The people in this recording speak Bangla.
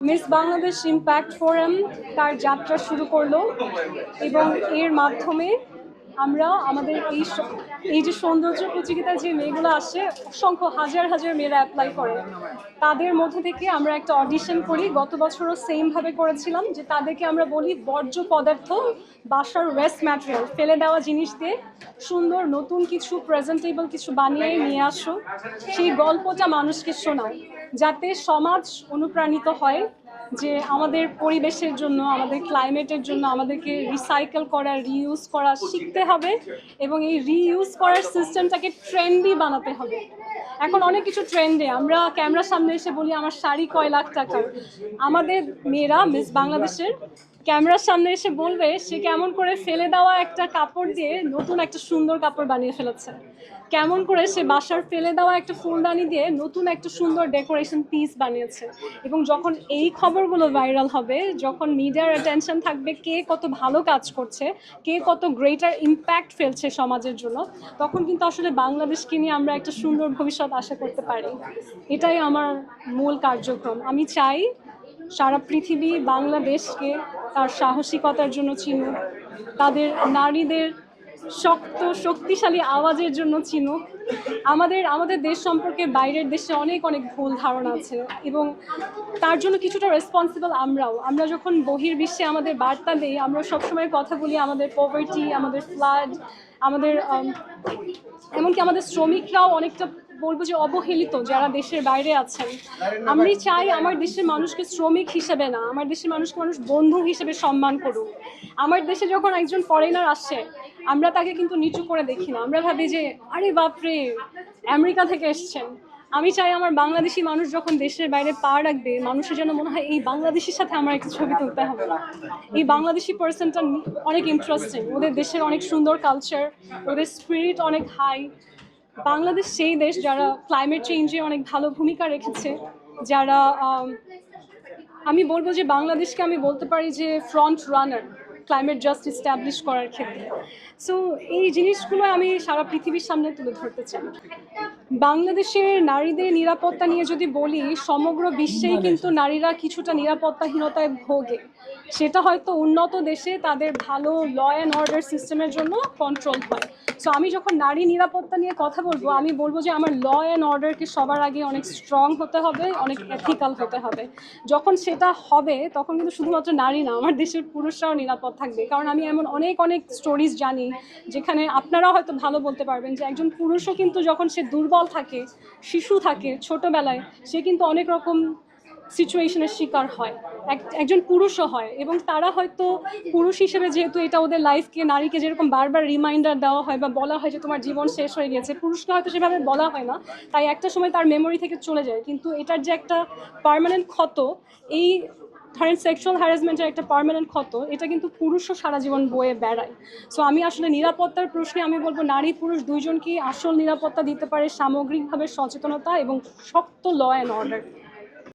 মিস বাংলাদেশ ইম্প্যাক্ট ফোরাম তার যাত্রা শুরু করল এবং এর মাধ্যমে আমরা আমাদের এই এই যে সৌন্দর্য প্রতিযোগিতায় যে মেয়েগুলো আসে, অসংখ্য হাজার হাজার মেয়েরা অ্যাপ্লাই করে। তাদের মধ্যে থেকে আমরা একটা অডিশন করি। গত বছরও সেমভাবে করেছিলাম, যে তাদেরকে আমরা বলি বর্জ্য পদার্থ, বাসার ওয়েস্ট ম্যাটেরিয়াল ফেলে দেওয়া জিনিস দিয়ে সুন্দর নতুন কিছু প্রেজেন্টেবল কিছু বানিয়ে নিয়ে আসো। সেই গল্পটা মানুষকে শোনাও, যাতে সমাজ অনুপ্রাণিত হয়। যে আমাদের পরিবেশের জন্য, আমাদের ক্লাইমেটের জন্য আমাদেরকে রিসাইকেল করা রিইউজ করা শিখতে হবে এবং এই রিইউজ করার সিস্টেমটাকে ট্রেন্ডি বানাতে হবে। এখন অনেক কিছু ট্রেন্ডে আমরা ক্যামেরার সামনে এসে বলি, আমার শাড়ি কয় লাখ টাকা আমাদের মেয়েরা মিস বাংলাদেশের ক্যামেরার সামনে এসে বলবে, সে কেমন করে ফেলে দেওয়া একটা কাপড় দিয়ে নতুন একটা সুন্দর কাপড় বানিয়ে ফেলেছে। কেমন করে সে বাসার ফেলে দেওয়া একটা ফুলদানি দিয়ে নতুন একটা সুন্দর ডেকোরেশন পিস বানিয়েছে। এবং যখন এই খবরগুলো ভাইরাল হবে, যখন মিডিয়ার অ্যাটেনশন থাকবে কে কত ভালো কাজ করছে, কে কত গ্রেটার ইম্প্যাক্ট ফেলছে সমাজের জন্য, তখন কিন্তু আসলে বাংলাদেশকে নিয়ে আমরা একটা সুন্দর ভবিষ্যৎ আশা করতে পারি। এটাই আমার মূল কার্যক্রম। আমি চাই সারা পৃথিবী বাংলাদেশকে তার সাহসিকতার জন্য চিনুক তাদের নারীদের শক্ত, শক্তিশালী আওয়াজের জন্য চিনুক আমাদের আমাদের দেশ সম্পর্কে বাইরের দেশে অনেক অনেক ভুল ধারণা আছে এবং তার জন্য কিছুটা রেসপন্সিবল আমরাও। আমরা যখন বহির্বিশ্বে আমাদের বার্তা দিই, আমরা সবসময় কথা বলি আমাদের পভার্টি আমাদের ফ্লাড আমাদের এমনকি আমাদের শ্রমিকরাও অনেকটা বলব যে অবহেলিত যারা দেশের বাইরে আছেন। আমি চাই আমার দেশের মানুষকে শ্রমিক হিসেবে না, আমার দেশের মানুষকে মানুষ বন্ধু হিসেবে সম্মান করুক। আমার দেশে যখন একজন ফরেনার আসে, আমরা তাকে কিন্তু নিচু করে দেখি না। আমরা ভাবি যে, আরে বাপরে, আমেরিকা থেকে এসছেন। আমি চাই আমার বাংলাদেশি মানুষ যখন দেশের বাইরে পা রাখবে, মানুষের যেন মনে হয় এই বাংলাদেশির সাথে আমার একটা ছবি তুলতে হবে। এই বাংলাদেশি পার্সনটা অনেক ইন্টারেস্টিং ওদের দেশের অনেক সুন্দর কালচার ওদের স্পিরিট অনেক হাই বাংলাদেশ সেই দেশ যারা ক্লাইমেট চেঞ্জে অনেক ভালো ভূমিকা রেখেছে, যারা, আমি বলব যে বাংলাদেশকে আমি বলতে পারি যে front runner climate just establish করার ক্ষেত্রে। সো এই জিনিসগুলো আমি সারা পৃথিবীর সামনে তুলে ধরতে চাই। বাংলাদেশের নারীদের নিরাপত্তা নিয়ে যদি বলি সমগ্র বিশ্বেই কিন্তু নারীরা কিছুটা নিরাপত্তাহীনতায় ভোগে। সেটা হয়তো উন্নত দেশে তাদের ভালো ল অ্যান্ড অর্ডার সিস্টেমের জন্য কন্ট্রোল হয়। সো আমি যখন নারী নিরাপত্তা নিয়ে কথা বলব আমি বলব যে আমার ল অ্যান্ড অর্ডারকে সবার আগে অনেক স্ট্রং হতে হবে অনেক এথিক্যাল হতে হবে। যখন সেটা হবে তখন কিন্তু শুধুমাত্র নারী না আমার দেশের পুরুষরাও নিরাপদ থাকবে। কারণ আমি এমন অনেক অনেক স্টোরিজ জানি যেখানে আপনারাও হয়তো ভালো বলতে পারবেন যে একজন পুরুষও কিন্তু যখন সে দুর্বল থাকে, শিশু থাকে ছোটবেলায়, সে কিন্তু অনেক রকম সিচুয়েশনের শিকার হয়। এক- একজন পুরুষও হয় এবং তারা হয়তো পুরুষ হিসেবে যেহেতু এটা ওদের লাইফকে নারীকে যেরকম বারবার রিমাইন্ডার দেওয়া হয় বা বলা হয় যে তোমার জীবন শেষ হয়ে গেছে, পুরুষকে হয়তো সেভাবে বলা হয় না। তাই একটা সময় তার মেমোরি থেকে চলে যায়। কিন্তু এটার যে একটা পার্মানেন্ট ক্ষত, এই ধরেন সেক্সুয়াল হ্যারাসমেন্টের একটা পারমানেন্ট ক্ষত, এটা কিন্তু পুরুষও সারা জীবন বয়ে বেড়ায়। সো আমি আসলে নিরাপত্তার প্রশ্নে আমি বলব নারী পুরুষ দুইজনকেই আসল নিরাপত্তা দিতে পারে সামগ্রিকভাবে সচেতনতা এবং শক্ত ল অ্যান্ড অর্ডার